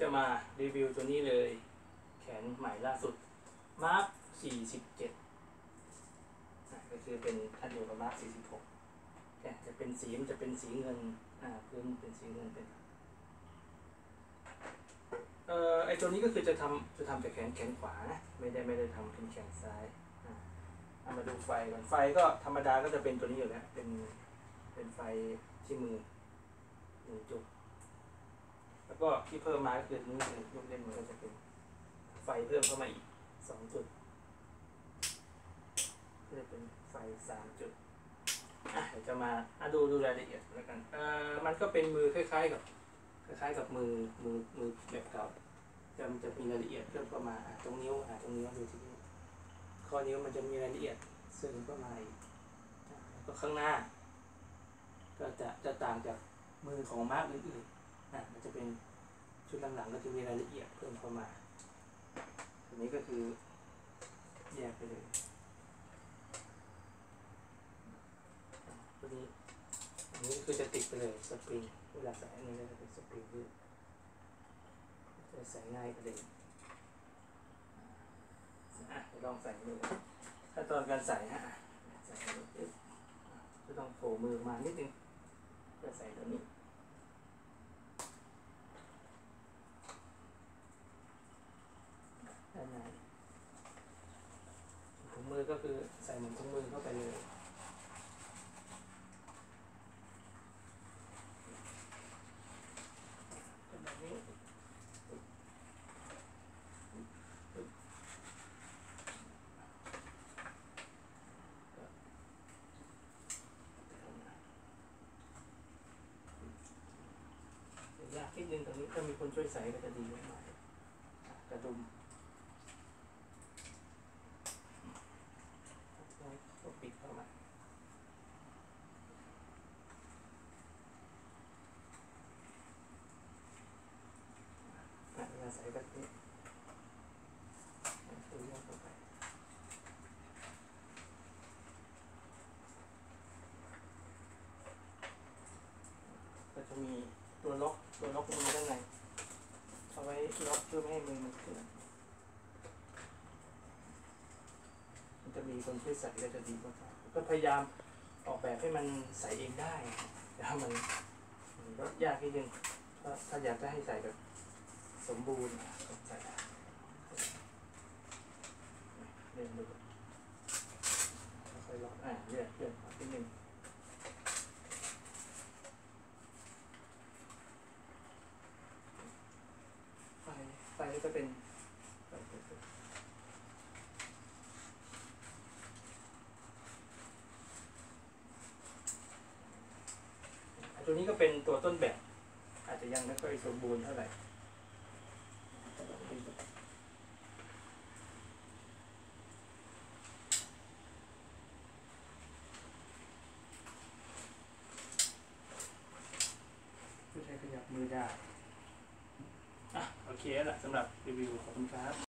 จะมารีวิวตัวนี้เลย แขนใหม่ล่าสุดมาร์ค47ก็คือเป็นอันเดียวกับมาร์ค46แต่จะเป็นสีมันจะเป็นสีเงิน อ่าพื้นเป็นสีเงินเป็นเอ่อไอตัวนี้ก็คือจะทำจะทำแต่แขนแขนขวานะไม่ได้ไม่ได้ทำเป็นแขนซ้ายอ่าเอามาดูไฟก่อนไฟก็ธรรมดาก็จะเป็นตัวนี้อยู่แล้วเป็นเป็นไฟที่มือหนึ่งจุด แล้วก็ที่เพิ่มมาก็คือนี้คือลูกเล่นมันก็จะเป็นไฟเพิ่มเข้ามาอีกสองจุดก็จะเป็นไฟสามจุดอะเดี๋ยวจะมาอะดูดูรายละเอียดแล้วกันเอ่อมันก็เป็นมือคล้าย ๆ กับ คล้ายๆกับมือมือมือแบบเก่าจะมันจะมีรายละเอียดเพิ่มเข้ามาอะตรงนิ้วอะตรงนิ้วดูที่นิ้วข้อนิ้วมันจะมีรายละเอียดเสริมเข้ามาอีกแล้วก็ข้างหน้า ก็จะจะต่างจากมือของมาร์กอื่นๆอะมันจะเป็น ชุดหลังๆก็จะมีรายละเอียดเพิ่มเข้ามาอันนี้ก็คือแยกไปเลยตัวนี้อันนี้คือจะติดไปเลยสปริงเวลาใส่อันนี้ก็จะเป็นสปริงยืดจะใส่ง่ายกว่าเดิมอะเดี๋ยลองใส่ดูขั้นตอนการใส่ฮะใส่ไปปึ๊บจะต้องโผล่มือมานิดนึงเพื่อใส่ตัวนี้ด้านในถุงมือก็ คือใส่เหมือนถุงมือเข้าไปเลยแบบนี้ยากนิดนึงตรงนี้ถ้ามีคนช่วยใส่ก็จะดีมากๆอะกระดุมแล้วก็ปิดเข้ามา อะเวลาใส่แบบนี้ตัวยกเข้าไปก็จะมีตัวล็อกตัวล็อกมือด้านในเอาไว้ล็อกเพื่อไม่ให้มือมันเคลื่อนมันจะมีคนช่วยใส่ก็จะดีกว่าก็พยายามออกแบบให้มันใส่เองได้แต่ว่ามันมันก็ยากนิดนึงถ้าอยากจะให้ใส่แบบ สมบูรณ์ใส่เลื่อนดูค่อยล็อกอะเลื่อนเลื่อนนิดนึงไฟไฟก็เป็นตัวนี้ก็เป็นตัวต้นแบบ อาจจะยังไม่ค่อยสมบูรณ์เท่าไหร่ ผู้ใช้ ขยับมือได้อะโอเคแล้วล่ะสำหรับรีวิวขอบคุณครับ